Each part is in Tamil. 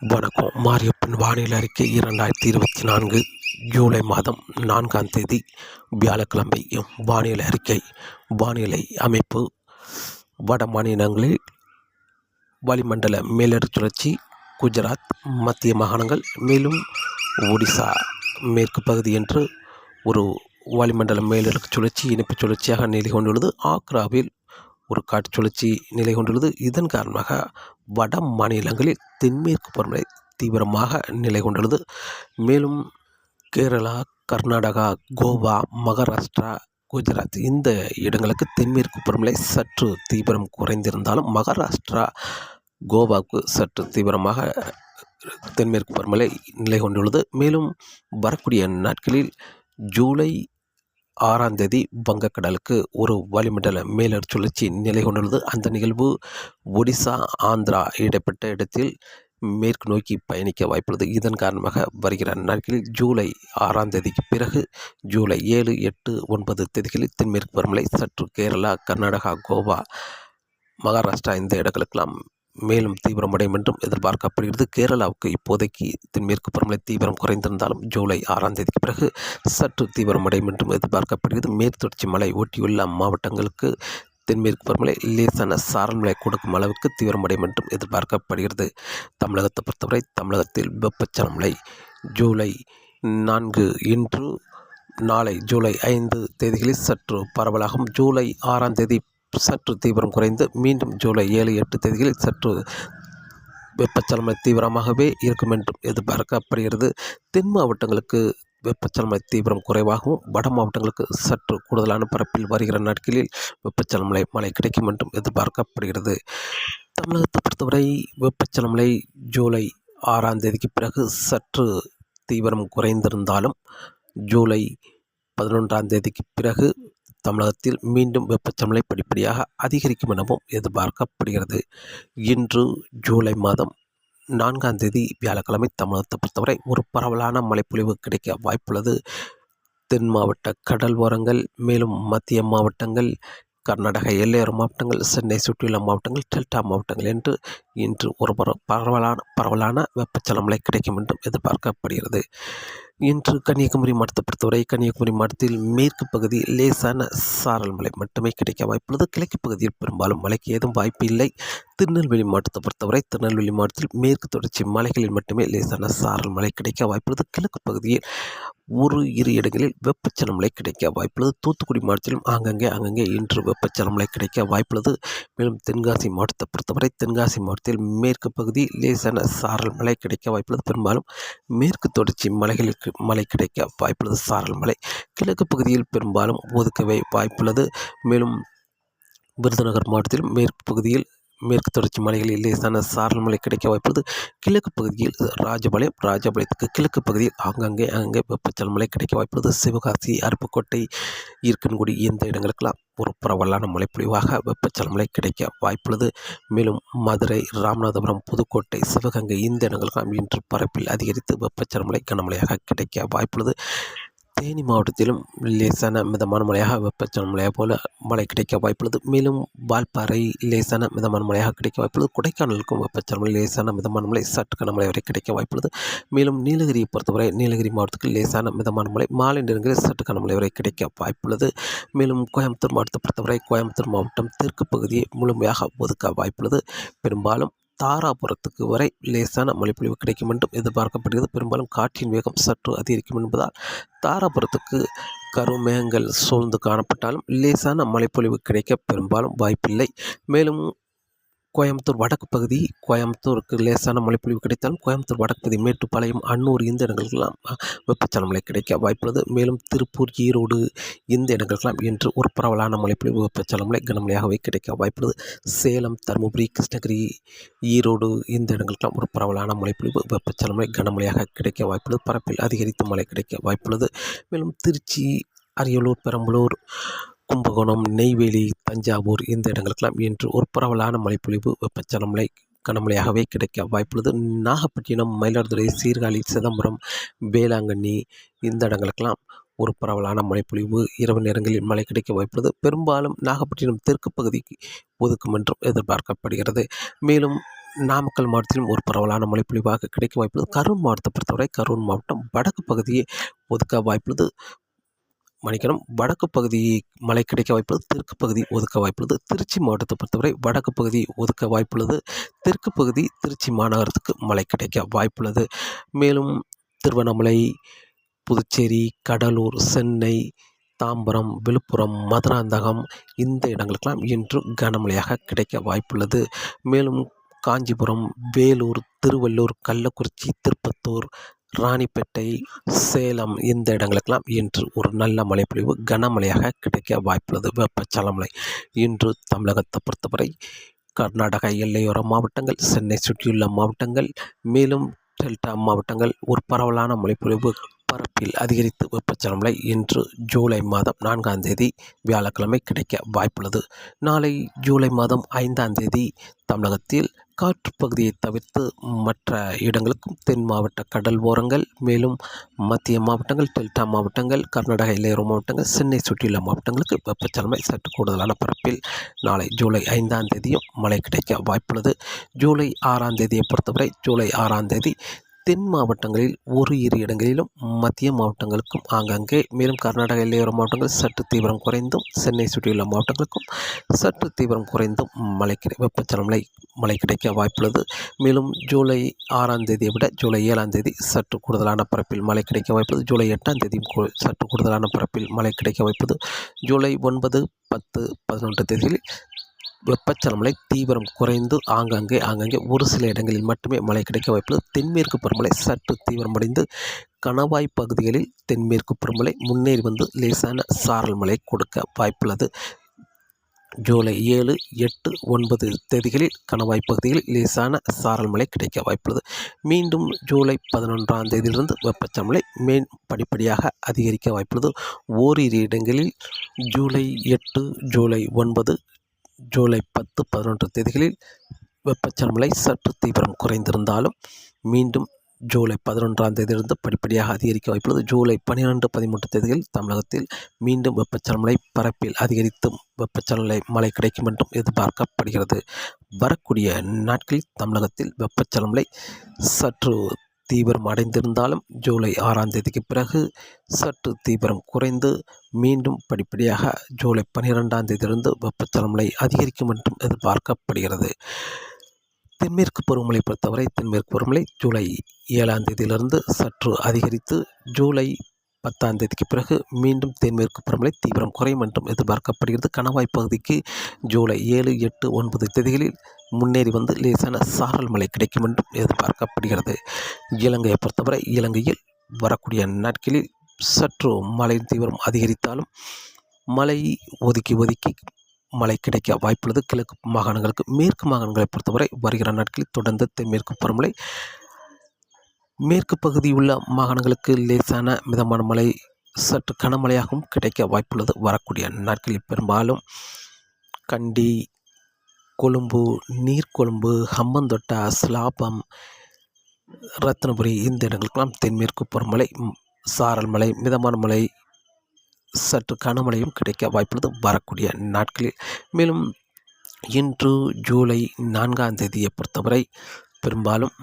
வணக்கம். மாரியப்பன் வானிலை அறிக்கை இரண்டாயிரத்தி இருபத்தி நான்கு ஜூலை மாதம் நான்காம் தேதி வியாழக்கிழமை. வானிலை அறிக்கை. வானிலை அமைப்பு. வட மாநிலங்களில் வளிமண்டல மேலடு சுழற்சி குஜராத் மத்திய மாகாணங்கள் மேலும் ஒடிசா மேற்கு பகுதி என்று ஒரு வளிமண்டல மேலடுக்கு சுழற்சி இணைப்பு சுழற்சியாக நிலை கொண்டுள்ளது. ஆக்ராவில் ஒரு காற்று சுழற்சி நிலை கொண்டுள்ளது. இதன் காரணமாக வட மாநிலங்களில் தென்மேற்கு பருவமழை தீவிரமாக நிலை கொண்டுள்ளது. மேலும் கேரளா கர்நாடகா கோவா மகாராஷ்டிரா குஜராத் இந்த இடங்களுக்கு தென்மேற்கு பருவமழை சற்று தீவிரம் குறைந்திருந்தாலும் மகாராஷ்டிரா கோவாவுக்கு சற்று தீவிரமாக தென்மேற்கு பருவமழை நிலை கொண்டுள்ளது. மேலும் வரக்கூடிய நாட்களில் ஜூலை ஆறாம் தேதி வங்கக்கடலுக்கு ஒரு வளிமண்டல மேலர் சுழற்சி நிலை கொண்டுள்ளது. அந்த நிகழ்வு ஒடிசா ஆந்திரா இடைப்பட்ட இடத்தில் மேற்கு நோக்கி பயணிக்க வாய்ப்புள்ளது. இதன் காரணமாக வருகிற நாட்களில் ஜூலை ஆறாம் தேதிக்கு பிறகு ஜூலை ஏழு எட்டு ஒன்பது தேதிகளில் தென்மேற்கு பருவமழை சற்று கேரளா கர்நாடகா கோவா மகாராஷ்டிரா இந்த இடங்களுக்கெல்லாம் மேலும் தீவிரமடையும் என்றும் எதிர்பார்க்கப்படுகிறது. கேரளாவுக்கு இப்போதைக்கு தென்மேற்கு பருவமழை தீவிரம் குறைந்திருந்தாலும் ஜூலை ஆறாம் தேதிக்கு பிறகு சற்று தீவிரமடையும் என்றும் எதிர்பார்க்கப்படுகிறது. மேற்தொடர்ச்சி மலை ஒட்டியுள்ள மாவட்டங்களுக்கு தென்மேற்கு பருவமழை லேசான சாரல் மழை கொடுக்கும் அளவுக்கு தீவிரமடையும் என்றும் எதிர்பார்க்கப்படுகிறது. தமிழகத்தை பொறுத்தவரை தமிழகத்தில் வெப்பச்சலமழை ஜூலை நான்கு இன்று நாளை ஜூலை ஐந்து தேதிகளில் சற்று பரவலாகும். ஜூலை ஆறாம் தேதி சற்று தீவிரம் குறைந்து மீண்டும் ஜூலை ஏழு எட்டு தேதிகளில் சற்று வெப்பச்சலமழை தீவிரமாகவே இருக்கும் என்றும் எதிர்பார்க்கப்படுகிறது. தென் மாவட்டங்களுக்கு வெப்பச்சலமலை தீவிரம் குறைவாகவும் வட மாவட்டங்களுக்கு சற்று கூடுதலான பரப்பில் வருகிற நாட்களில் வெப்பச்சலமலை மழை கிடைக்கும் என்றும் எதிர்பார்க்கப்படுகிறது. தமிழகத்தை பொறுத்தவரை வெப்பச்சலமலை ஜூலை ஆறாம் தேதிக்கு பிறகு சற்று தீவிரம் குறைந்திருந்தாலும் ஜூலை பதினொன்றாம் தேதிக்கு பிறகு தமிழகத்தில் மீண்டும் வெப்பச்சமலை படிப்படியாக அதிகரிக்கும் எனவும் எதிர்பார்க்கப்படுகிறது. இன்று ஜூலை மாதம் நான்காம் தேதி வியாழக்கிழமை தமிழகத்தை பொறுத்தவரை ஒரு பரவலான மழைப்பொழிவு கிடைக்க வாய்ப்புள்ளது. தென் மாவட்ட கடல் ஓரங்கள் மேலும் மத்திய மாவட்டங்கள் கர்நாடக எல்லையோர மாவட்டங்கள் சென்னை சுற்றியுள்ள மாவட்டங்கள் டெல்டா மாவட்டங்கள் என்று இன்று ஒரு பர பரவலான பரவலான வெப்பச்சலமழை கிடைக்கும் என்றும் எதிர்பார்க்கப்படுகிறது. இன்று கன்னியாகுமரி மாவட்டத்தை பொறுத்தவரை கன்னியாகுமரி மாவட்டத்தில் மேற்கு பகுதி லேசான சாரல் மழை மட்டுமே கிடைக்க வாய்ப்புள்ளது. கிழக்கு பகுதியில் பெரும்பாலும் மழைக்கு ஏதும் வாய்ப்பு இல்லை. திருநெல்வேலி மாவட்டத்தை பொறுத்தவரை திருநெல்வேலி மாவட்டத்தில் மேற்கு தொடர்ச்சி மலைகளில் மட்டுமே லேசான சாரல் மழை கிடைக்க வாய்ப்புள்ளது. கிழக்கு பகுதியில் ஒரு இரு இடங்களில் வெப்பச்சலமழை கிடைக்க வாய்ப்புள்ளது. தூத்துக்குடி மாவட்டத்திலும் ஆங்கங்கே அங்கங்கே இன்று வெப்பச்சலமழை கிடைக்க வாய்ப்புள்ளது. மேலும் தென்காசி மாவட்டத்தை பொறுத்தவரை தென்காசி மாவட்டத்தில் மேற்கு பகுதி லேசான சாரல் மழை கிடைக்க வாய்ப்புள்ளது. பெரும்பாலும் மேற்கு தொடர்ச்சி மலைகளில் பகுதிகளுக்கு மழை கிடைக்க வாய்ப்புள்ளது. சாரல் மழை கிழக்கு பகுதியில் பெரும்பாலும் ஒதுக்கவே வாய்ப்புள்ளது. மேலும் விருதுநகர் மாவட்டத்தில் மேற்கு பகுதியில் மேற்கு தொடர்ச்சி மலைகளில் லேசான சாரல் மழை கிடைக்க வாய்ப்புள்ளது. கிழக்கு பகுதியில் ராஜபாளையம் ராஜபாளையத்துக்கு கிழக்கு பகுதியில் ஆங்காங்கே அங்கே வெப்பச்சல் மழை கிடைக்க வாய்ப்புள்ளது. சிவகாசி அருப்புக்கோட்டை ஈர்க்கன்குடி இந்த இடங்களுக்கெல்லாம் ஒரு பரவலான மழைப்பொழிவாக வெப்பச்சல் மழை கிடைக்க வாய்ப்புள்ளது. மேலும் மதுரை ராமநாதபுரம் புதுக்கோட்டை சிவகங்கை இந்த இடங்களுக்கெல்லாம் இன்று பரப்பில் அதிகரித்து வெப்பச்சல் மழை கனமழையாக கிடைக்க வாய்ப்புள்ளது. தேனி மாவட்டத்திலும் லேசான மிதமான மழையாக வெப்பச்சலன மழையாக போல மழை கிடைக்க வாய்ப்புள்ளது. மேலும் வால்பாறை லேசான மிதமான மழையாக கிடைக்க வாய்ப்புள்ளது. கொடைக்கானலுக்கும் வெப்பச்சலன மழை லேசான மிதமான மழை சற்று கனமழை வரை கிடைக்க வாய்ப்புள்ளது. மேலும் நீலகிரியை பொறுத்தவரை நீலகிரி மாவட்டத்துக்கு லேசான மிதமான மழை மாலை நேரங்களில் சற்று கனமழை வரை கிடைக்க வாய்ப்புள்ளது. மேலும் கோயம்புத்தூர் மாவட்டத்தை பொறுத்தவரை கோயம்புத்தூர் மாவட்டம் தெற்கு பகுதியை முழுமையாக ஒதுக்க வாய்ப்புள்ளது. பெரும்பாலும் தாராபுரத்துக்கு வரை லேசான மழைப்பொழிவு கிடைக்கும் என்றும் எதிர்பார்க்கப்படுகிறது. பெரும்பாலும் காற்றின் வேகம் சற்று அதிகரிக்கும் என்பதால் தாராபுரத்துக்கு கருமேகங்கள் சூழ்ந்து காணப்பட்டாலும் லேசான மழைப்பொழிவு கிடைக்க பெரும்பாலும் வாய்ப்பில்லை. மேலும் கோயம்புத்தூர் வடக்கு பகுதி கோயம்புத்தூருக்கு லேசான மழைப்பொழிவு கிடைத்தாலும் கோயம்புத்தூர் வடக்கு பகுதி மேட்டுப்பாளையம் அன்னூர் இந்த இடங்களுக்கெல்லாம் வெப்பச்சலன மழை கிடைக்க வாய்ப்புள்ளது. மேலும் திருப்பூர் ஈரோடு இந்த இடங்களுக்கெல்லாம் இன்று ஒரு பரவலான மழைப்பொழிவு வெப்பச்சலன மழை கனமழையாகவே கிடைக்க வாய்ப்புள்ளது. சேலம் தருமபுரி கிருஷ்ணகிரி ஈரோடு இந்த இடங்களுக்கெல்லாம் ஒரு பரவலான மழைப்பொழிவு வெப்பச்சலன மழை கனமழையாக கிடைக்க வாய்ப்புள்ளது. பரப்பில் அதிகரித்த மழை கிடைக்க வாய்ப்புள்ளது. மேலும் திருச்சி அரியலூர் பெரம்பலூர் கும்பகோணம் நெய்வேலி தஞ்சாவூர் இந்த இடங்களுக்கெல்லாம் இன்று ஒரு பரவலான மழைப்பொழிவு வெப்பச்சலன மழை கனமழையாகவே கிடைக்க வாய்ப்புள்ளது. நாகப்பட்டினம் மயிலாடுதுறை சீர்காழி சிதம்பரம் வேளாங்கண்ணி இந்த இடங்களுக்கெல்லாம் ஒரு பரவலான மழைப்பொழிவு. இரவு நேரங்களில் மழை கிடைக்க வாய்ப்புள்ளது. பெரும்பாலும் நாகப்பட்டினம் தெற்கு பகுதிக்கு ஒதுக்கும் என்றும் எதிர்பார்க்கப்படுகிறது. மேலும் நாமக்கல் மாவட்டத்திலும் ஒரு பரவலான மழை பொழிவாக கிடைக்க வாய்ப்புள்ளது. கரூர் மாவட்டத்தை பொறுத்தவரை கரூர் மாவட்டம் வடக்கு பகுதியை ஒதுக்க வாய்ப்புள்ளது. மன்னிக்கணும் வடக்கு பகுதி மழை கிடைக்க வாய்ப்புள்ளது தெற்கு பகுதி ஒதுக்க வாய்ப்புள்ளது. திருச்சி மாவட்டத்தை பொறுத்தவரை வடக்கு பகுதி ஒதுக்க வாய்ப்புள்ளது தெற்கு பகுதி திருச்சி மாநகரத்துக்கு மழை கிடைக்க வாய்ப்புள்ளது. மேலும் திருவண்ணாமலை புதுச்சேரி கடலூர் சென்னை தாம்பரம் விழுப்புரம் மதுராந்தகம் இந்த இடங்களுக்கெல்லாம் இன்று கனமழையாக கிடைக்க வாய்ப்புள்ளது. மேலும் காஞ்சிபுரம் வேலூர் திருவள்ளூர் கள்ளக்குறிச்சி திருப்பத்தூர் ராணிப்பேட்டை சேலம் இந்த இடங்களுக்கெல்லாம் இன்று ஒரு நல்ல மழைப்பொழிவு கனமழையாக கிடைக்க வாய்ப்புள்ளது. வெப்பச்சலமலை இன்று தமிழகத்தை பொறுத்தவரை கர்நாடக எல்லையோர மாவட்டங்கள் சென்னை சுற்றியுள்ள மாவட்டங்கள் மேலும் டெல்டா மாவட்டங்கள் ஒரு பரவலான மழைப்பொழிவு பரப்பில் அதிகரித்து வெப்பச்சலமலை இன்று ஜூலை மாதம் நான்காம் தேதி வியாழக்கிழமை கிடைக்க வாய்ப்புள்ளது. நாளை ஜூலை மாதம் ஐந்தாம் தேதி தமிழகத்தில் காற்று பகுதியை தவிர்த்து மற்ற இடங்களுக்கும் தென் மாவட்ட கடல் ஓரங்கள் மேலும் மத்திய மாவட்டங்கள் டெல்டா மாவட்டங்கள் கர்நாடக எல்லையோர மாவட்டங்கள் சென்னை சுற்றியுள்ள மாவட்டங்களுக்கு வெப்பச்சலமை சற்று கூடுதலான பரப்பில் நாளை ஜூலை ஐந்தாம் தேதியும் மழை கிடைக்க வாய்ப்புள்ளது. ஜூலை ஆறாம் தேதியை பொறுத்தவரை ஜூலை ஆறாம் தேதி தென் மாவட்டங்களில் ஒரு இரு இடங்களிலும் மத்திய மாவட்டங்களுக்கும் ஆங்காங்கே மேலும் கர்நாடக எல்லையோர மாவட்டங்கள் சற்று தீவிரம் குறைந்தும் சென்னை சுற்றியுள்ள மாவட்டங்களுக்கும் சற்று தீவிரம் குறைந்தும் மழை கிடை வெப்பச்சலமலை மழை கிடைக்க வாய்ப்புள்ளது. மேலும் ஜூலை ஆறாம் தேதியை விட ஜூலை ஏழாம் தேதி சற்று கூடுதலான பரப்பில் மழை கிடைக்க வாய்ப்புள்ளது. ஜூலை எட்டாம் தேதியும் சற்று கூடுதலான பரப்பில் மழை கிடைக்க வாய்ப்பது ஜூலை ஒன்பது பத்து பதினொன்று தேதியில் வெப்பச்சலமலை தீவிரம் குறைந்து ஆங்காங்கே ஆங்காங்கே ஒரு சில இடங்களில் மட்டுமே மழை கிடைக்க வாய்ப்புள்ளது. தென்மேற்கு பருவமழை சற்று தீவிரமடைந்து கணவாய் பகுதிகளில் தென்மேற்கு பருவமழை முன்னேறி வந்து லேசான சாரல் மழை கொடுக்க வாய்ப்புள்ளது. ஜூலை ஏழு எட்டு ஒன்பது தேதிகளில் கணவாய் பகுதிகளில் லேசான சாரல் மழை கிடைக்க வாய்ப்புள்ளது. மீண்டும் ஜூலை பதினொன்றாம் தேதியிலிருந்து வெப்பச்சமலை மேன் படிப்படியாக அதிகரிக்க வாய்ப்புள்ளது. ஓரிரு இடங்களில் ஜூலை எட்டு ஜூலை ஒன்பது ஜூலை பத்து பதினொன்று தேதிகளில் வெப்பச்சலமலை சற்று தீவிரம் குறைந்திருந்தாலும் மீண்டும் ஜூலை பதினொன்றாம் தேதியிலிருந்து படிப்படியாக அதிகரிக்க வாய்ப்புள்ளது ஜூலை பன்னிரெண்டு பதிமூன்று தேதிகளில் தமிழகத்தில் மீண்டும் வெப்பச்சலமலை பரப்பில் அதிகரித்தும் வெப்பச்சலநிலை மழை கிடைக்கும் என்றும் எதிர்பார்க்கப்படுகிறது. வரக்கூடிய நாட்களில் தமிழகத்தில் வெப்பச்சலமலை சற்று தீவிரம் அடைந்திருந்தாலும் ஜூலை ஆறாம் தேதிக்கு பிறகு சற்று தீவிரம் குறைந்து மீண்டும் படிப்படியாக ஜூலை பன்னிரெண்டாம் தேதியிலிருந்து வெப்பச்சலன அதிகரிக்கும் என்றும் எதிர்பார்க்கப்படுகிறது. தென்மேற்கு பருவமழை பொறுத்தவரை தென்மேற்கு பருவமழை ஜூலை ஏழாம் தேதியிலிருந்து சற்று அதிகரித்து ஜூலை பத்தாம் தேதிக்கு பிறகு மீண்டும் தென்மேற்கு பருவமழை தீவிரம் குறையும் என்றும் எதிர்பார்க்கப்படுகிறது. கணவாய் பகுதிக்கு ஜூலை ஏழு எட்டு ஒன்பது தேதிகளில் முன்னேறி வந்து லேசான சாரல் மழை கிடைக்கும் என்றும் எதிர்பார்க்கப்படுகிறது. இலங்கையை பொறுத்தவரை இலங்கையில் வரக்கூடிய நாட்களில் சற்று மழையின் தீவிரம் அதிகரித்தாலும் மழை ஒதுக்கி ஒதுக்கி மழை கிடைக்க வாய்ப்புள்ளது. கிழக்கு மாகாணங்களுக்கு மேற்கு மாகாணங்களை பொறுத்தவரை வருகிற நாட்களில் தொடர்ந்து தென்மேற்கு பருவமழை மேற்கு பகுதியுள்ள மாகாணங்களுக்கு லேசான மிதமான மழை சற்று கனமழையாகவும் கிடைக்க வாய்ப்புள்ளது. வரக்கூடிய நாட்களில் பெரும்பாலும் கண்டி கொழும்பு நீர்கொழும்பு ஹம்மந்தொட்டா ஸ்லாபம் ரத்னபுரி இந்த இடங்களுக்கெல்லாம் தென்மேற்கு பருவமழை சாரல் மழை மிதமான மழை சற்று கனமழையும் கிடைக்க வாய்ப்புள்ளது. வரக்கூடிய நாட்களில் மேலும் இன்று ஜூலை நான்காம் தேதியை பொறுத்தவரை பெரும்பாலும்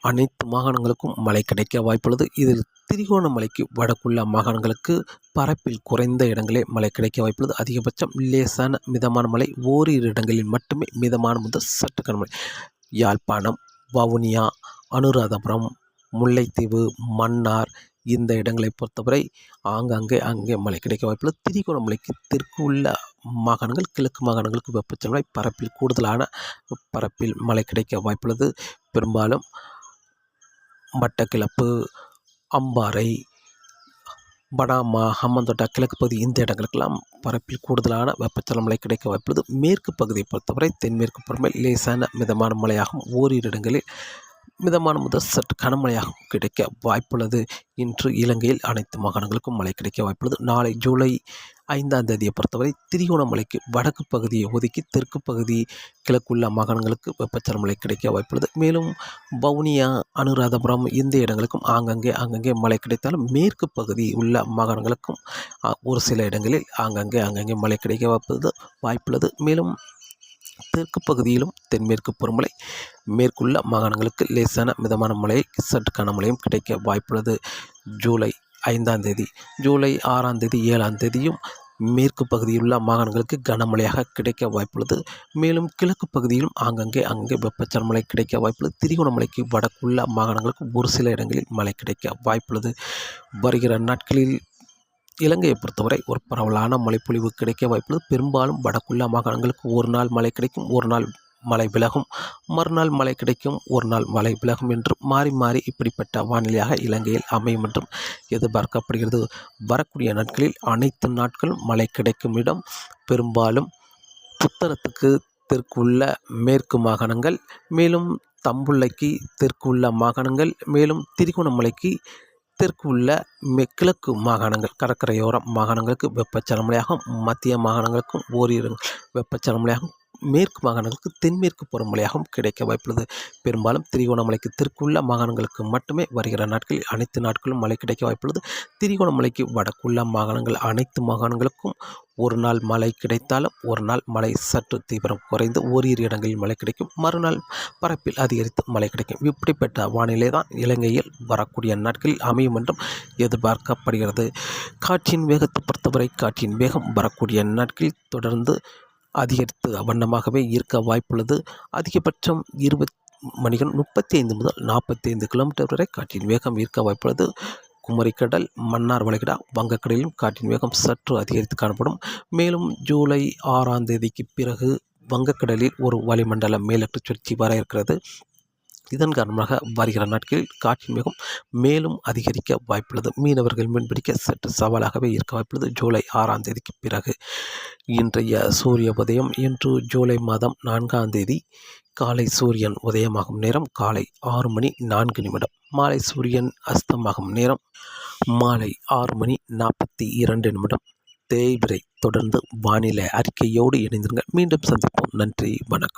அனைத்து மாகாணங்களுக்கும் மழை கிடைக்க வாய்ப்புள்ளது. இதில் திரிகோணமலைக்கு வடக்குள்ள மாகாணங்களுக்கு பரப்பில் குறைந்த இடங்களே மழை கிடைக்க வாய்ப்புள்ளது. அதிகபட்சம் லேசான மிதமான மழை ஓரிரு இடங்களில் மட்டுமே மிதமான முதல் சற்று கனமழை. யாழ்ப்பாணம் வவுனியா அனுராதபுரம் முல்லைத்தீவு மன்னார் இந்த இடங்களை பொறுத்தவரை ஆங்காங்கே அங்கே மழை கிடைக்க வாய்ப்புள்ளது. திரிகோணமலைக்கு தெற்கு உள்ள மாகாணங்கள் கிழக்கு மாகாணங்களுக்கு வெப்பச்சலனை பரப்பில் கூடுதலான பரப்பில் மழை கிடைக்க வாய்ப்புள்ளது. பெரும்பாலும் மட்டக்கிளப்பு அம்பாறை பனாமா ஹம்மந்தோட்டா கிழக்கு பகுதி இந்த இடங்களுக்கெல்லாம் பரப்பில் கூடுதலான வெப்பச்சல மழை கிடைக்க வாய்ப்புள்ளது. மேற்கு பகுதியை பொறுத்தவரை தென்மேற்கு புறமே லேசான மிதமான மழையாகும். ஓரிரு இடங்களில் மிதமான முதல் சற்று கனமழையாகவும் கிடைக்க வாய்ப்புள்ளது. இன்று இலங்கையில் அனைத்து மாகாணங்களுக்கும் மழை கிடைக்க வாய்ப்புள்ளது. நாளை ஜூலை ஐந்தாம் தேதியை பொறுத்தவரை திரிகோணமலைக்கு வடக்கு பகுதியை ஒதுக்கி தெற்கு பகுதி கிழக்குள்ள மாகாணங்களுக்கு வெப்பச்சலன மழை கிடைக்க வாய்ப்புள்ளது. மேலும் வவுனியா அனுராதபுரம் இந்த இடங்களுக்கும் ஆங்கங்கே ஆங்கங்கே மழை கிடைத்தாலும் மேற்கு பகுதி உள்ள மாகாணங்களுக்கும் ஒரு சில இடங்களில் ஆங்கங்கே ஆங்கங்கே மழை கிடைக்க வாய்ப்புள்ளது வாய்ப்புள்ளது. மேலும் தெற்கு பகுதியிலும் தென்மேற்கு பருவமழை மேற்குள்ள மாகாணங்களுக்கு லேசான மிதமான மழை சற்று கனமழையும் கிடைக்க வாய்ப்புள்ளது. ஜூலை ஐந்தாம் தேதி ஜூலை ஆறாம் தேதி ஏழாம் தேதியும் மேற்கு பகுதியிலுள்ள மாகாணங்களுக்கு கனமழையாக கிடைக்க வாய்ப்புள்ளது. மேலும் கிழக்கு பகுதியிலும் ஆங்கங்கே அங்கே வெப்பச்சலன மழை கிடைக்க வாய்ப்புள்ளது. திரிகோணமலைக்கு வடக்குள்ள மாகாணங்களுக்கு ஒரு சில இடங்களில் மழை கிடைக்க வாய்ப்புள்ளது. வருகிற நாட்களில் இலங்கையை பொறுத்தவரை ஒரு பரவலான மழைப்பொழிவு கிடைக்க வாய்ப்புள்ளது. பெரும்பாலும் வடக்குள்ள மாகாணங்களுக்கு ஒரு நாள் மழை கிடைக்கும் ஒரு நாள் மழை விலகும். மறுநாள் மழை கிடைக்கும் ஒரு நாள் மழை விலகும் என்று மாறி மாறி இப்படிப்பட்ட வானிலையாக இலங்கையில் அமையும் என்றும் எதிர்பார்க்கப்படுகிறது. வரக்கூடிய நாட்களில் அனைத்து நாட்களும் மழை கிடைக்கும் இடம். பெரும்பாலும் புத்தளத்துக்கு தெற்குள்ள மேற்கு மாகாணங்கள் மேலும் தம்புள்ளைக்கு தெற்கு உள்ள மாகாணங்கள் மேலும் திரிகோணமலைக்கு தெற்கு உள்ள மெ கிழக்கு மாகாணங்கள் கடற்கரையோர மாகாணங்களுக்கு வெப்பச்சலமழையாகும் மத்திய மாகாணங்களுக்கும் ஓரிரு வெப்பச்சலமழையாகும் மேற்கு மாகாணங்களுக்கு தென்மேற்கு பருவமழையாகவும் கிடைக்க வாய்ப்புள்ளது. பெரும்பாலும் திரிகோணமலைக்கு தெற்குள்ள மாகாணங்களுக்கு மட்டுமே வருகிற நாட்களில் அனைத்து நாட்களும் மழை கிடைக்க வாய்ப்புள்ளது. திரிகோணமலைக்கு வடக்குள்ள மாகாணங்கள் அனைத்து மாகாணங்களுக்கும் ஒரு நாள் மழை கிடைத்தாலும் ஒரு நாள் மழை சற்று தீவிரம் குறைந்து ஓரிரு இடங்களில் மழை கிடைக்கும். மறுநாள் பரப்பில் அதிகரித்து மழை கிடைக்கும். இப்படிப்பட்ட வானிலை தான் இலங்கையில் வரக்கூடிய நாட்களில் அமையும் என்றும் எதிர்பார்க்கப்படுகிறது. காற்றின் வேகத்தை பொறுத்தவரை காற்றின் வேகம் வரக்கூடிய நாட்களில் தொடர்ந்து அதிகரித்து வண்ணமாகவே இருக்க வாய்ப்புள்ளது. அதிகபட்சம் இருபத் மணிகள் முப்பத்தி ஐந்து முதல் நாற்பத்தி ஐந்து கிலோமீட்டர் வரை காற்றின் வேகம் இருக்க வாய்ப்புள்ளது. குமரிக்கடல் மன்னார் வளைகுடா வங்கக்கடலிலும் காற்றின் வேகம் சற்று அதிகரித்து காணப்படும். மேலும் ஜூலை ஆறாம் தேதிக்கு பிறகு வங்கக்கடலில் ஒரு வளிமண்டல மேலட்டு சுழற்சி வர இருக்கிறது. இதன் காரணமாக வருகிற நாட்களில் காற்றின் வேகம் மேலும் அதிகரிக்க வாய்ப்புள்ளது. மீனவர்கள் மீன்பிடிக்க சற்று சவாலாகவே இருக்க வாய்ப்புள்ளது. ஜூலை ஆறாம் தேதிக்கு பிறகு இன்றைய சூரிய உதயம். இன்று ஜூலை மாதம் நான்காம் தேதி காலை சூரியன் உதயமாகும் நேரம் காலை ஆறு மணி நான்கு நிமிடம். மாலை சூரியன் அஸ்தமாகும் நேரம் மாலை ஆறு மணி நாற்பத்தி இரண்டு நிமிடம். தேய்பிரை தொடர்ந்து வானிலை அறிக்கையோடு இணைந்திருங்கள். மீண்டும் சந்திப்போம். நன்றி. வணக்கம்.